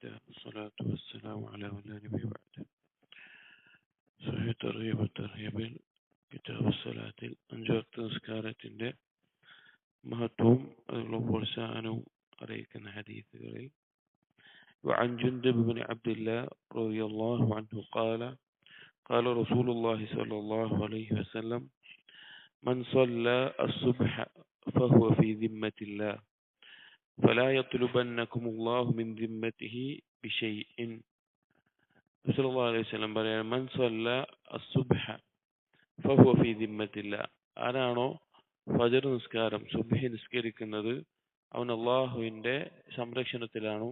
الله والصلاة والسلام على من لا نبي بعد. صحيح ترغيب الترهيب كتاب الصلاة കിതാബ് സലാത്തിൽ അഞ്ചുവക്ത നിസ്കാരത്തിന്റെ മഹത്വവും അതിനുള്ള عليك അറിയിക്കുന്ന ഹദീസുകളിൽ وعن جندب بن عبد الله رضي الله عنه قال قال رسول الله صلى الله عليه وسلم من صلى الصبح فهو في ذمة الله. فلا يطلبنكم الله من ذمته بشيء صلى الله عليه وسلم പറയാൻ من صلى الصبح فهو في ذمة الله ആരാണോ ഫജർ നിസ്കാരം സുബ്ഹി നിസ്കരിക്കുന്നത് അവൻ അള്ളാഹുവിന്റെ സംരക്ഷണത്തിലാണ്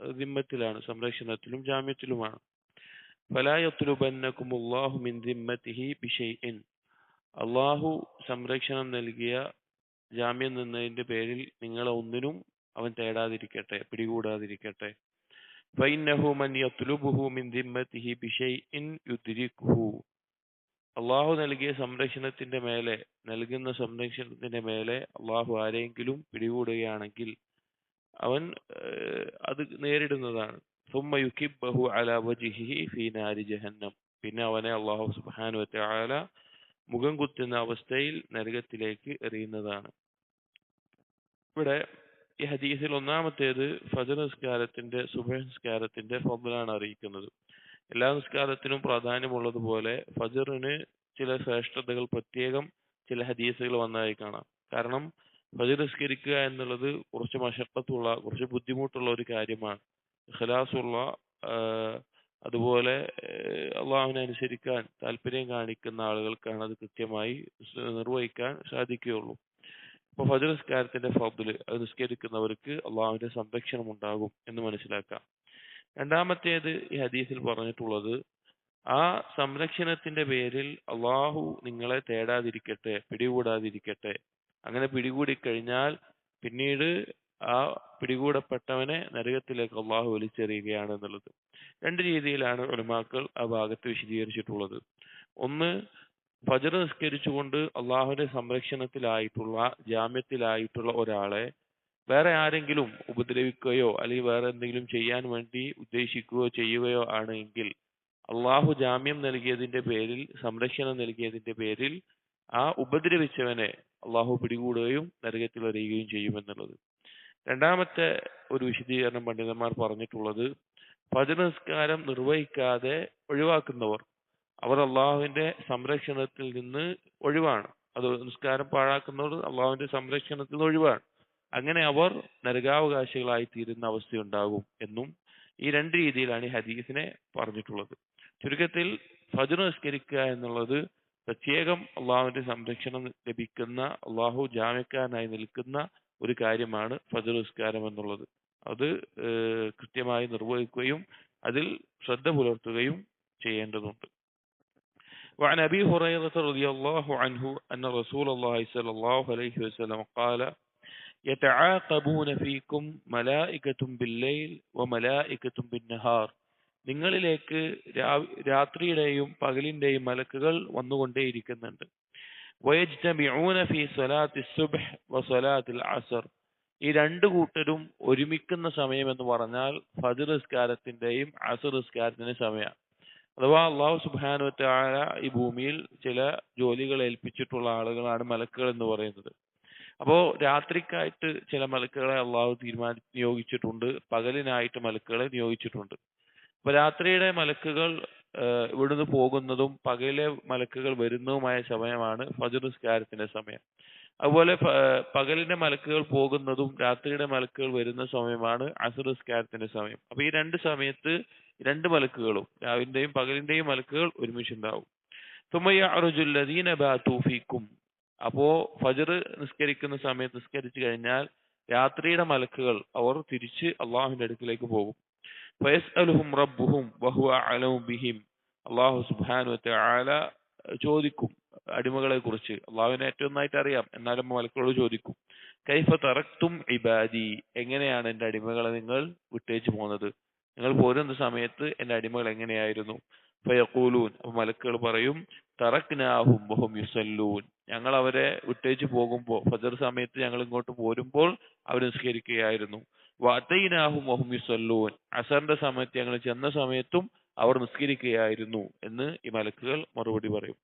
ദിമ്മത്തിലാണ് സംരക്ഷണത്തിലും ജാമ്യത്തിലുമാണ് ഫലായത്തുലുബന്നക്കും അള്ളാഹു മിൻ ദിമ്മത്തിഹി ബിഷൈഇൻ അള്ളാഹു സംരക്ഷണം നൽകിയ ജാമ്യം നിന്നതിന്റെ പേരിൽ നിങ്ങളെ ഒന്നിനും അവൻ തേടാതിരിക്കട്ടെ പിടികൂടാതിരിക്കട്ടെ. അള്ളാഹു നൽകിയ സംരക്ഷണത്തിന്റെ മേലെ നൽകുന്ന സംരക്ഷണത്തിന്റെ മേലെ അള്ളാഹു ആരെങ്കിലും പിടികൂടുകയാണെങ്കിൽ അവൻ അത് നേരിടുന്നതാണ്. സുമ്മയുക്കിബഹു ജഹന്നം. പിന്നെ അവനെ അള്ളാഹു സുബാനു വാല മുഖം കുത്തുന്ന അവസ്ഥയിൽ നരകത്തിലേക്ക് എറിയുന്നതാണ്. ഇവിടെ ഈ ഹദീസിൽ ഒന്നാമത്തേത് ഫജർ നിസ്കാരത്തിന്റെ സുബഹ് നിസ്കാരത്തിന്റെ ഫضലാണ് അറിയിക്കുന്നത്. എല്ലാ നിസ്കാരത്തിനും പ്രാധാന്യമുള്ളതുപോലെ ഫജറിന് ചില ശ്രേഷ്ഠതകൾ പ്രത്യേകം ചില ഹദീസുകൾ വന്നതായി കാണാം. കാരണം ഫജർ നിസ്കരിക്കുക എന്നുള്ളത് കുറച്ച് മഷക്കത്തുള്ള കുറച്ച് ബുദ്ധിമുട്ടുള്ള ഒരു കാര്യമാണ്. ഖലാസുള്ള അതുപോലെ അള്ളാഹുവിനെ അനുസരിക്കാൻ താല്പര്യം കാണിക്കുന്ന ആളുകൾക്കാണ് അത് കൃത്യമായി നിർവഹിക്കാൻ സാധിക്കുകയുള്ളൂ. അപ്പൊ ഫജർ നിസ്കാരത്തിന്റെ ഫضൽ അത് നിസ്കരിക്കുന്നവർക്ക് അള്ളാഹുവിന്റെ സംരക്ഷണം ഉണ്ടാകും എന്ന് മനസ്സിലാക്കാം. രണ്ടാമത്തേത് ഈ ഹദീസിൽ പറഞ്ഞിട്ടുള്ളത് ആ സംരക്ഷണത്തിന്റെ പേരിൽ അള്ളാഹു നിങ്ങളെ തേടാതിരിക്കട്ടെ പിടികൂടാതിരിക്കട്ടെ. അങ്ങനെ പിടികൂടി കഴിഞ്ഞാൽ പിന്നീട് ആ പിടികൂടപ്പെട്ടവനെ നരകത്തിലേക്ക് അള്ളാഹു വലിച്ചെറിയുകയാണ് എന്നുള്ളത്. രണ്ട് രീതിയിലാണ് ഉലമാക്കൾ ആ ഭാഗത്ത് വിശദീകരിച്ചിട്ടുള്ളത്. ഒന്ന് ഫജർ നിസ്കരിച്ചുകൊണ്ട് അള്ളാഹുവിന്റെ സംരക്ഷണത്തിലായിട്ടുള്ള ജാമ്യത്തിലായിട്ടുള്ള ഒരാളെ വേറെ ആരെങ്കിലും ഉപദ്രവിക്കുകയോ അല്ലെങ്കിൽ വേറെ എന്തെങ്കിലും ചെയ്യാൻ വേണ്ടി ഉദ്ദേശിക്കുകയോ ചെയ്യുകയോ ആണ് എങ്കിൽ അള്ളാഹു ജാമ്യം നൽകിയതിന്റെ പേരിൽ സംരക്ഷണം നൽകിയതിന്റെ പേരിൽ ആ ഉപദ്രവിച്ചവനെ അള്ളാഹു പിടികൂടുകയും നരകത്തിൽ അറിയുകയും ചെയ്യുമെന്നുള്ളത്. രണ്ടാമത്തെ ഒരു വിശദീകരണം പണ്ഡിതന്മാർ പറഞ്ഞിട്ടുള്ളത് ഫജർ നിസ്കാരം നിർവഹിക്കാതെ ഒഴിവാക്കുന്നവർ. അവർ അള്ളാഹുവിന്റെ സംരക്ഷണത്തിൽ നിന്ന് ഒഴിവാണ്. അത് നിസ്കാരം പാഴാക്കുന്നവർ അള്ളാഹുവിന്റെ സംരക്ഷണത്തിൽ നിന്ന് ഒഴിവാണ്. അങ്ങനെ അവർ നരകാവകാശികളായി തീരുന്ന അവസ്ഥയുണ്ടാകും എന്നും ഈ രണ്ട് രീതിയിലാണ് ഈ ഹദീസിനെ പറഞ്ഞിട്ടുള്ളത്. ചുരുക്കത്തിൽ ഫജർ നിസ്കരിക്കുക എന്നുള്ളത് പ്രത്യേകം അള്ളാഹുവിന്റെ സംരക്ഷണം ലഭിക്കുന്ന അള്ളാഹു ജാമ്യക്കാരനായി നിൽക്കുന്ന ഒരു കാര്യമാണ് ഫജർ നിസ്കാരം എന്നുള്ളത്. അത് കൃത്യമായി നിർവഹിക്കുകയും അതിൽ ശ്രദ്ധ പുലർത്തുകയും ചെയ്യേണ്ടതുണ്ട്. وعن أبي هريرة رضي الله عنه أن رسول الله صلى الله عليه وسلم قال يتعاقبون فيكم ملائكة بالليل وملائكة بالنهار നിങ്ങളിലേക്ക് രാത്രിയുടെയും പകലിന്റെയും മലക്കുകൾ വന്നുകൊണ്ടേയിരിക്കുന്നുണ്ട് വയജ്തമിഊന ഫി സ്വലാത്തി സുബ്ഹ് വസ്വലാത്തിൽ അസർ ഈ രണ്ടു കൂട്ടരും ഒരുമിക്കുന്ന സമയം എന്ന് പറഞ്ഞാൽ ഫജർ നിസ്കാരത്തിന്റെയും അസർ നിസ്കാരത്തിന്റെയും സമയമാണ് അഥവാ അള്ളാഹു സുബാനുവത്തെ ആല ഈ ഭൂമിയിൽ ചില ജോലികൾ ഏൽപ്പിച്ചിട്ടുള്ള ആളുകളാണ് മലക്കുകൾ എന്ന് പറയുന്നത്. അപ്പോ രാത്രിക്കായിട്ട് ചില മലക്കുകളെ അള്ളാഹു തീരുമാനി നിയോഗിച്ചിട്ടുണ്ട്. പകലിനായിട്ട് മലക്കുകളെ നിയോഗിച്ചിട്ടുണ്ട്. അപ്പൊ രാത്രിയുടെ മലക്കുകൾ ഇവിടുന്ന് പോകുന്നതും പകലെ മലക്കുകൾ വരുന്നതുമായ സമയമാണ് ഫജർ നിസ്കാരത്തിന്റെ സമയം. അതുപോലെ പകലിന്റെ മലക്കുകൾ പോകുന്നതും രാത്രിയുടെ മലക്കുകൾ വരുന്ന സമയമാണ് അസുറസ്കാരത്തിന്റെ സമയം. അപ്പൊ ഈ രണ്ട് സമയത്ത് രണ്ട് മലക്കുകളും രാവിലെയും പകലിന്റെയും മലക്കുകൾ ഒരുമിച്ചുണ്ടാവും. തുമ്മയ്യറുജുല്ലദീന ബാത്തൂഫിക്കും അപ്പോ ഫജർ നിസ്കരിക്കുന്ന സമയത്ത് നിസ്കരിച്ചു കഴിഞ്ഞാൽ രാത്രിയുടെ മലക്കുകൾ അവർ തിരിച്ച് അള്ളാഹുവിന്റെ അടുക്കിലേക്ക് പോകും. ഫയസ്അലുഹും റബ്ബുഹും വഹുവ അലമു ബിഹിം. അള്ളാഹു സുബാനു ചോദിക്കും അടിമകളെ കുറിച്ച് അള്ളാഹുവിനെ ഏറ്റവും നന്നായിട്ട് അറിയാം. എന്നാലും മലക്കളോട് ചോദിക്കും കൈഫ തറക്തും ഇബാദി? എങ്ങനെയാണ് എന്റെ അടിമകളെ നിങ്ങൾ വിട്ടേച്ചു പോകുന്നത്? നിങ്ങൾ പോരുന്ന സമയത്ത് എന്റെ അടിമകൾ എങ്ങനെയായിരുന്നു? ഫയഖൂലൂൻ. അപ്പൊ മലക്കുകൾ പറയും തറക്നാഹും ബഹും യുസല്ലൂൻ. ഞങ്ങൾ അവരെ വിട്ടേച്ചു പോകുമ്പോൾ ഫജർ സമയത്ത് ഞങ്ങൾ ഇങ്ങോട്ട് പോരുമ്പോൾ അവർ നിസ്കരിക്കുകയായിരുന്നു. വഅതൈനാഹും ബഹും യുസല്ലൂൻ. അസറിന്റെ സമയത്ത് ഞങ്ങൾ ചെന്ന സമയത്തും അവർ നിസ്കരിക്കുകയായിരുന്നു എന്ന് ഈ മലക്കുകൾ മറുപടി പറയും.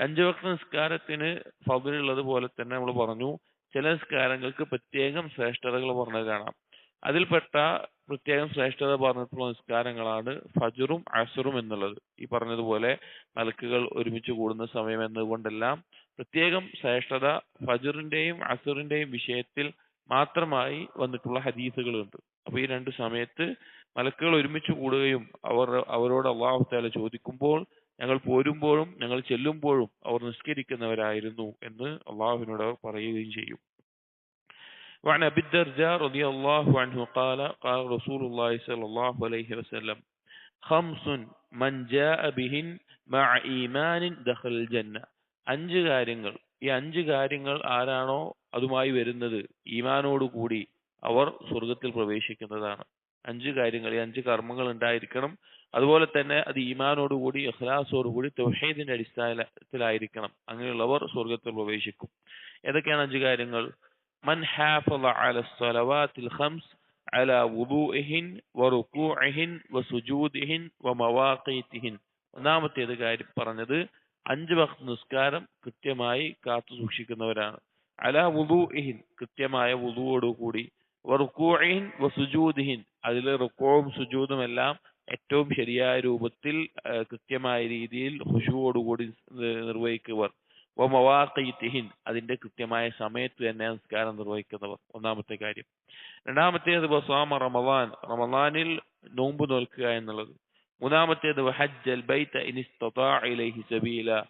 അഞ്ചു വക്ത നിസ്കാരത്തിന് സൗകര്യമുള്ളത് പോലെ തന്നെ നമ്മൾ പറഞ്ഞു ചില നിസ്കാരങ്ങൾക്ക് പ്രത്യേകം ശ്രേഷ്ഠതകൾ പറഞ്ഞത് കാണാം. അതിൽപ്പെട്ട പ്രത്യേകം ശ്രേഷ്ഠത പറഞ്ഞിട്ടുള്ള നിസ്കാരങ്ങളാണ് ഫജറും അസറും എന്നുള്ളത്. ഈ പറഞ്ഞതുപോലെ മലക്കുകൾ ഒരുമിച്ച് കൂടുന്ന സമയം എന്നതുകൊണ്ടെല്ലാം പ്രത്യേകം ശ്രേഷ്ഠത ഫജറിന്റെയും അസറിന്റെയും വിഷയത്തിൽ മാത്രമായി വന്നിട്ടുള്ള ഹദീസുകളുണ്ട്. അപ്പൊ ഈ രണ്ട് സമയത്ത് മലക്കുകൾ ഒരുമിച്ച് കൂടുകയും അവർ അവരോട് അള്ളാഹു താല ചോദിക്കുമ്പോൾ ഞങ്ങൾ പോരുമ്പോഴും ഞങ്ങൾ ചെല്ലുമ്പോഴും അവർ നിസ്കരിക്കുന്നവരായിരുന്നു എന്ന് അള്ളാഹുവിനോട് അവർ പറയുകയും ചെയ്യും وعن أبي الدرداء رضي الله عنه قال قال رسول الله صلى الله عليه وسلم خمس من جاء بهن مع إيمان دخل الجنة അഞ്ച് കാര്യങ്ങൾ ഈ അഞ്ച് കാര്യങ്ങൾ ആരാണോ അതുമായി വരുന്നത് ഈമാനോട് കൂടി അവർ സ്വർഗത്തിൽ പ്രവേശിക്കുന്നതാണ് അഞ്ച് കാര്യങ്ങൾ ഈ അഞ്ച് കർമ്മങ്ങൾ ഉണ്ടായിരിക്കണം അതുപോലെ തന്നെ അത് ഈമാനോട് കൂടി ഇഖ്ലാസോട് കൂടി തൗഹീദിന്റെ അടിസ്ഥാനത്തിലായിരിക്കണം അങ്ങനെയുള്ളവർ സ്വർഗത്തിൽ പ്രവേശിക്കും ഏതൊക്കെയാണ് അഞ്ച് കാര്യങ്ങൾ من حافظ على الصلوات الخمس على وضوئهن وركوعهن وسجودهن ومواقيتهن ഒന്നാമത്തേത് കാര്യം പറഞ്ഞത് അഞ്ച് വക്ത് നിസ്കാരം കൃത്യമായി കാത്തു സൂക്ഷിക്കുന്നവരാണ് അല വുദൂഇഹിൻ കൃത്യമായ വുദുവോടുകൂടി വറുക്കൂഹിൻ വസുജൂദിഹിൻ അതിൽ റുക്കോവും സുജൂതും എല്ലാം ഏറ്റവും ശരിയായ രൂപത്തിൽ കൃത്യമായ രീതിയിൽ ഹുഷുവോടുകൂടി നിർവഹിക്കുവർ. വമവാഖീത്തിഹിൻ അതിന്റെ കൃത്യമായ സമയത്ത് തന്നെ നിസ്കാരം നിർവഹിക്കുന്നവർ. ഒന്നാമത്തെ കാര്യം. രണ്ടാമത്തേത് വസാമ റമദാൻ റമദാനിൽ നോമ്പ് നോൽക്കുക എന്നുള്ളത്. മൂന്നാമത്തേത് ഹജ്ജൽ ബൈത ഇൻ ഇലൈഹി സബീല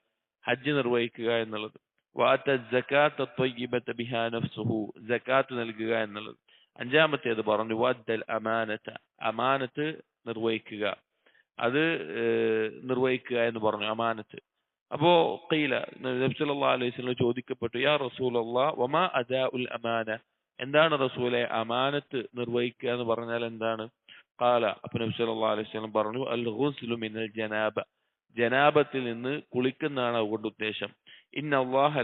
ഹജ്ജ് നിർവഹിക്കുക എന്നുള്ളത്. വാത്ത ജക്കാത്ത് ബിഹാ നഫ്സുഹു സകാത്ത് നൽകുക എന്നുള്ളത്. അഞ്ചാമത്തേത് പറഞ്ഞു വദ്ദൽ അമാനത അമാനത്ത് നിർവഹിക്കുക. അത് നിർവഹിക്കുക എന്ന് പറഞ്ഞു അമാനത്ത്. അപ്പോ ഖീല നബി സല്ലല്ലാഹു അലൈഹി വസല്ലം ചോദിക്കപ്പെട്ടു യാ റസൂലല്ലാഹ് വമാ അദാഉൽ അമാന? എന്താണ് റസൂലെ അമാനത്ത് നിർവഹിക്കുക എന്ന് പറഞ്ഞാൽ എന്താണ്? ഖാല അപ്പൊ നബി സല്ലല്ലാഹു അലൈഹി വസല്ലം പറഞ്ഞു അൽ ഗുസ്ലു മിനൽ ജനാബ. ജനാബത്തിൽ നിന്ന് കുളിക്കുന്നതാണ് അതുകൊണ്ട് ഉദ്ദേശം. ഇന്ന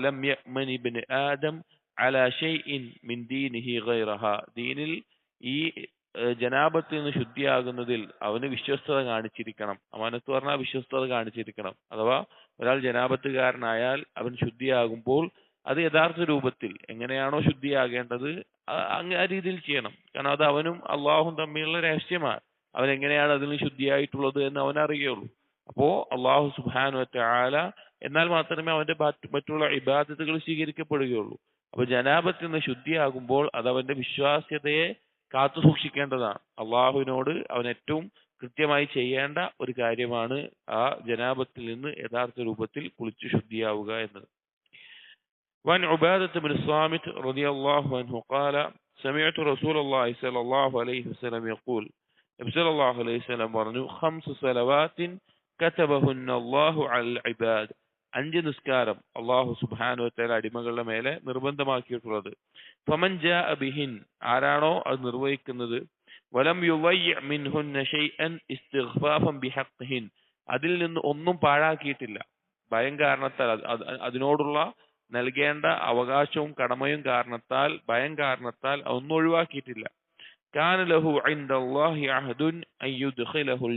ലം യഅ്മൻ ഇബ്നു ആദം അലാ ഷൈഇൻ മിൻ ദീനിഹി ഗൈറഹ. ദീനിൽ ഈ ജനാപത്തിൽ നിന്ന് ശുദ്ധിയാകുന്നതിൽ അവന് വിശ്വസ്തത കാണിച്ചിരിക്കണം. അമാനത്ത് പറഞ്ഞാൽ വിശ്വസ്തത കാണിച്ചിരിക്കണം. അഥവാ ഒരാൾ ജനാപത്തുകാരനായാൽ അവൻ ശുദ്ധിയാകുമ്പോൾ അത് യഥാർത്ഥ രൂപത്തിൽ എങ്ങനെയാണോ ശുദ്ധിയാകേണ്ടത് ആ- രീതിയിൽ ചെയ്യണം. കാരണം അത് അവനും അള്ളാഹും തമ്മിലുള്ള രഹസ്യമാണ്. അവൻ എങ്ങനെയാണ് അതിൽ ശുദ്ധിയായിട്ടുള്ളത് എന്ന് അവൻ അറിയുള്ളൂ. അപ്പോ അള്ളാഹു സുബാനു ആല എന്നാൽ മാത്രമേ അവന്റെ മറ്റുള്ള ഇബാദത്തുകൾ സ്വീകരിക്കപ്പെടുകയുള്ളൂ. അപ്പൊ ജനാപത്തിൽ നിന്ന് ശുദ്ധിയാകുമ്പോൾ അത് അവന്റെ വിശ്വാസ്യതയെ കാത്തു സൂക്ഷിക്കേണ്ടതാണ് അള്ളാഹുവിനോട് അവൻ ഏറ്റവും കൃത്യമായി ചെയ്യേണ്ട ഒരു കാര്യമാണ് ആ ജനാപത്തിൽ നിന്ന് യഥാർത്ഥ രൂപത്തിൽ കുളിച്ചു ശുദ്ധിയാവുക എന്നത് وعن عبادة بن الصامت رضي الله عنه قال سمعت رسول الله صلى الله عليه وسلم يقول നബി സല്ലല്ലാഹു അലൈഹി വസല്ലം പറഞ്ഞു ഖംസു സലവാത്തിൻ കതബഹുന്ന അല്ലാഹു അൽ ഇബാദ് അഞ്ച് നിസ്കാരം അള്ളാഹു സുബാനു തല അടിമകളുടെ മേലെ നിർബന്ധമാക്കിയിട്ടുള്ളത്. ഫമൻ അബിഹിൻ ബിഹിൻ ആരാണോ അത് നിർവഹിക്കുന്നത്? വലം ബിഹഖ്ഹിൻ അതിൽ നിന്ന് ഒന്നും പാഴാക്കിയിട്ടില്ല. ഭയം കാരണത്താൽ അത് അത് അതിനോടുള്ള നൽകേണ്ട അവകാശവും കടമയും കാരണത്താൽ ഭയം കാരണത്താൽ ഒന്നും ഒഴിവാക്കിയിട്ടില്ല. കാന ലഹു അഹദുൻ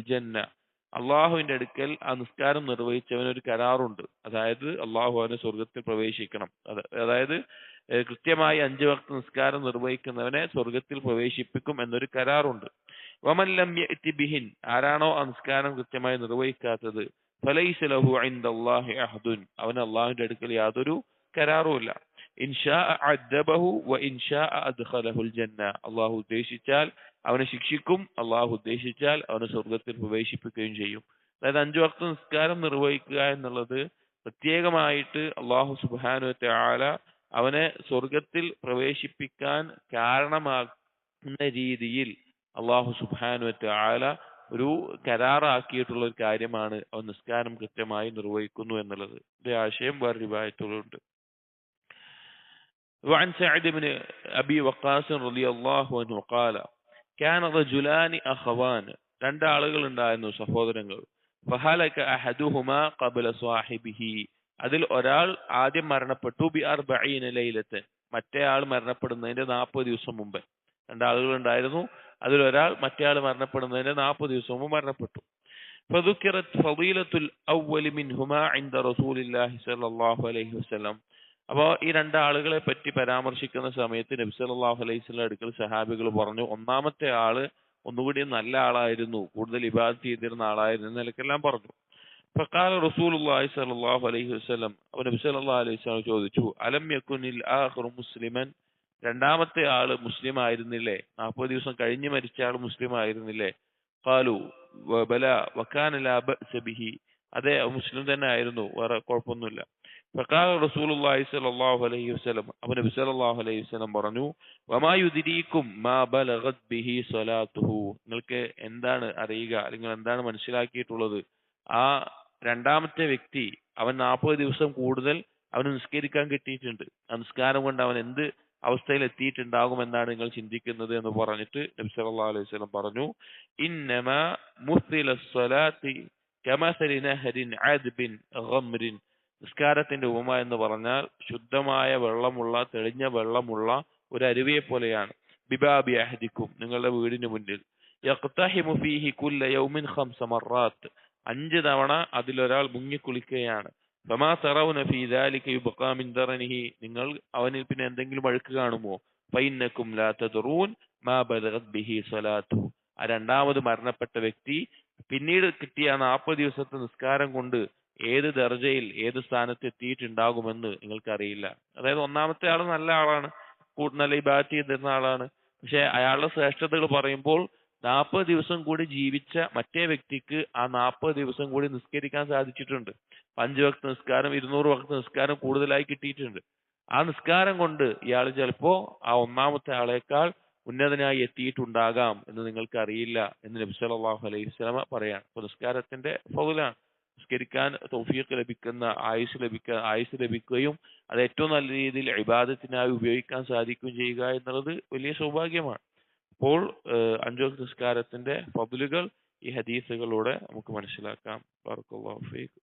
ജന്ന. അള്ളാഹുവിന്റെ അടുക്കൽ ആ നിസ്കാരം നിർവഹിച്ചവന് ഒരു കരാറുണ്ട്. അതായത് അള്ളാഹു അവനെ സ്വർഗത്തിൽ പ്രവേശിക്കണം. അത് അതായത് കൃത്യമായി അഞ്ചു വക്ത നിസ്കാരം നിർവഹിക്കുന്നവനെ സ്വർഗത്തിൽ പ്രവേശിപ്പിക്കും എന്നൊരു കരാറുണ്ട്. ബിഹിൻ ആരാണോ ആ നിസ്കാരം കൃത്യമായി നിർവഹിക്കാത്തത് ഫലൈസ ലഹു ഇൻദല്ലാഹി അഹദുൻ അവന് അള്ളാഹുവിന്റെ അടുക്കൽ യാതൊരു കരാറുമില്ല. ഇൻഷാ അദ്ദബഹു വ ഇൻഷാ അദ്ഖലഹുൽ ജന്ന അള്ളാഹു ഉദ്ദേശിച്ചാൽ അവനെ ശിക്ഷിക്കും അള്ളാഹു ഉദ്ദേശിച്ചാൽ അവനെ സ്വർഗത്തിൽ പ്രവേശിപ്പിക്കുകയും ചെയ്യും അതായത് അഞ്ചു വക്ത നിസ്കാരം നിർവഹിക്കുക എന്നുള്ളത് പ്രത്യേകമായിട്ട് അള്ളാഹു സുബാനു ആല അവനെ സ്വർഗത്തിൽ പ്രവേശിപ്പിക്കാൻ കാരണമാകുന്ന രീതിയിൽ അള്ളാഹു സുബാനു ആല ഒരു കരാറാക്കിയിട്ടുള്ള ഒരു കാര്യമാണ് അവൻ നിസ്കാരം കൃത്യമായി നിർവഹിക്കുന്നു എന്നുള്ളത് ഇത് ആശയം വേറെ രൂപായത്തുകളുണ്ട് وعن سعد بن أبي وقاص رضي الله عنه قال كان رجلان أخوان രണ്ട് ആളുകൾ ഉണ്ടായിരുന്നു സഹോദരങ്ങൾ ഫഹലക അഹദുഹുമ ഖബല സ്വാഹിബിഹി അതിൽ ഒരാൾ ആദ്യം മരണപ്പെട്ടു ബി അർബഈന ലൈലത്ത് മറ്റേ ആൾ മരണപ്പെടുന്നതിന്റെ നാൽപ്പത് ദിവസം മുമ്പ് രണ്ടാളുകൾ ഉണ്ടായിരുന്നു അതിലൊരാൾ മറ്റേ ആൾ മരണപ്പെടുന്നതിന്റെ നാൽപ്പത് ദിവസം മുമ്പ് മരണപ്പെട്ടു فذكرت فضيلة الأول منهما عند رسول الله صلى الله عليه وسلم അപ്പോൾ ഈ രണ്ട് ആളുകളെ പറ്റി പരാമർശിക്കുന്ന സമയത്ത് നബി സല്ലല്ലാഹു അലൈഹി വസല്ലം അടുക്കൽ സഹാബികൾ പറഞ്ഞു ഒന്നാമത്തെ ആൾ ഒന്നുകൂടി നല്ല ആളായിരുന്നു കൂടുതൽ ഇബാദത്ത് ചെയ്തിരുന്ന ആളായിരുന്നു നിലക്കെല്ലാം പറഞ്ഞു. ഫഖാല റസൂലുള്ളാഹി സല്ലല്ലാഹു അലൈഹി വസല്ലം അപ്പോൾ നബി സല്ലല്ലാഹു അലൈഹി വസല്ലം ചോദിച്ചു അലം യക്കുനിൽ ആഖിറു മുസ്ലിമൻ? രണ്ടാമത്തെ ആൾ മുസ്ലിം ആയിരുന്നില്ലേ? നാൽപ്പത് ദിവസം കഴിഞ്ഞ് മരിച്ച ആൾ മുസ്ലിം ആയിരുന്നില്ലേ? ഖാലു ബല വക്കാന സബിഹി അതെ മുസ്ലിം തന്നെ ആയിരുന്നു വേറെ കുഴപ്പമൊന്നുമില്ല. ഫഖാല റസൂലുള്ളാഹി സ്വല്ലല്ലാഹു അലൈഹി വസല്ലം അപ്പോൾ നബി അലൈഹി വസല്ലം പറഞ്ഞു വമാ യുദ്രീക്കും മാ ബിഹി സ്വലാത്തുഹു നിങ്ങൾക്ക് എന്താണ് അറിയുക അല്ലെങ്കിൽ എന്താണ് മനസ്സിലാക്കിയിട്ടുള്ളത്? ആ രണ്ടാമത്തെ വ്യക്തി അവൻ നാൽപ്പത് ദിവസം കൂടുതൽ അവന് നിസ്കരിക്കാൻ കിട്ടിയിട്ടുണ്ട്. ആ നിസ്കാരം കൊണ്ട് അവൻ എന്ത് അവസ്ഥയിൽ എത്തിയിട്ടുണ്ടാകും എന്നാണ് നിങ്ങൾ ചിന്തിക്കുന്നത് എന്ന് പറഞ്ഞിട്ട് നബി സല്ലല്ലാഹു അലൈഹി വസല്ലം പറഞ്ഞു ഇന്നമ മുസ്ലില സ്വലാത്തി കമസലി നഹരിൻ അദ്ബിൻ ഗംറിൻ. നിസ്കാരത്തിന്റെ ഉപമ എന്ന് പറഞ്ഞാൽ ശുദ്ധമായ വെള്ളമുള്ള തെളിഞ്ഞ വെള്ളമുള്ള ഒരു അരുവിയെ പോലെയാണ്. ബിബാബി അഹദിക്കും നിങ്ങളുടെ വീടിന് മുന്നിൽ. അഞ്ച് തവണ അതിലൊരാൾ മുങ്ങിക്കുളിക്കുകയാണ്. നിങ്ങൾ അവനിൽ പിന്നെ എന്തെങ്കിലും അഴുക്ക് കാണുമോ? പൈനക്കും ആ രണ്ടാമത് മരണപ്പെട്ട വ്യക്തി പിന്നീട് കിട്ടിയ നാൽപ്പത് ദിവസത്തെ നിസ്കാരം കൊണ്ട് ഏത് ദർജയിൽ ഏത് സ്ഥാനത്ത് എത്തിയിട്ടുണ്ടാകുമെന്ന് നിങ്ങൾക്കറിയില്ല. അതായത് ഒന്നാമത്തെ ആൾ നല്ല ആളാണ് നല്ല ഇബാറ്റ് ചെയ്തിരുന്ന ആളാണ്. പക്ഷെ അയാളുടെ ശ്രേഷ്ഠതകൾ പറയുമ്പോൾ നാൽപ്പത് ദിവസം കൂടി ജീവിച്ച മറ്റേ വ്യക്തിക്ക് ആ നാൽപ്പത് ദിവസം കൂടി നിസ്കരിക്കാൻ സാധിച്ചിട്ടുണ്ട്. അഞ്ച് വക്ത നിസ്കാരം ഇരുന്നൂറ് വക്ത നിസ്കാരം കൂടുതലായി കിട്ടിയിട്ടുണ്ട്. ആ നിസ്കാരം കൊണ്ട് ഇയാൾ ചിലപ്പോ ആ ഒന്നാമത്തെ ആളേക്കാൾ ഉന്നതനായി എത്തിയിട്ടുണ്ടാകാം എന്ന് നിങ്ങൾക്ക് അറിയില്ല എന്ന് നബി സല്ലല്ലാഹു അലൈഹി സ്വലമ പറയാണ്. നിസ്കാരത്തിന്റെ ഫൗലാണ്. നിസ്കരിക്കാൻ തൗഫീഖ് ലഭിക്കുന്ന ആയുസ് ലഭിക്കുക ആയുസ് ലഭിക്കുകയും അത് ഏറ്റവും നല്ല രീതിയിൽ ഇബാദത്തിനായി ഉപയോഗിക്കാൻ സാധിക്കുകയും ചെയ്യുക എന്നുള്ളത് വലിയ സൗഭാഗ്യമാണ്. അപ്പോൾ അഞ്ചു നിസ്കാരത്തിന്റെ ഫضലുകൾ ഈ ഹദീസുകളിലൂടെ നമുക്ക് മനസ്സിലാക്കാം. ഫീക്ക്